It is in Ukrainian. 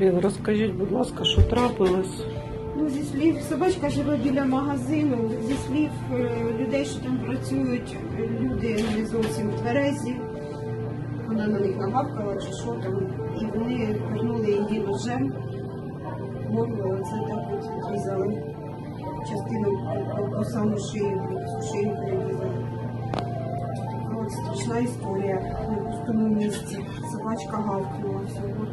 Розкажіть, будь ласка, що трапилось? Ну, зі слів, собачка живе біля магазину. Зі слів е, людей, що там працюють, е, люди не зовсім тверезі. Вона на них нагавкала чи що там. І вони вернули її ножем. Горло це так от відрізали. Частину е, по, саму шию, шию перерізали. Така от страшна історія на пустому місці. Собачка гавкнула всього.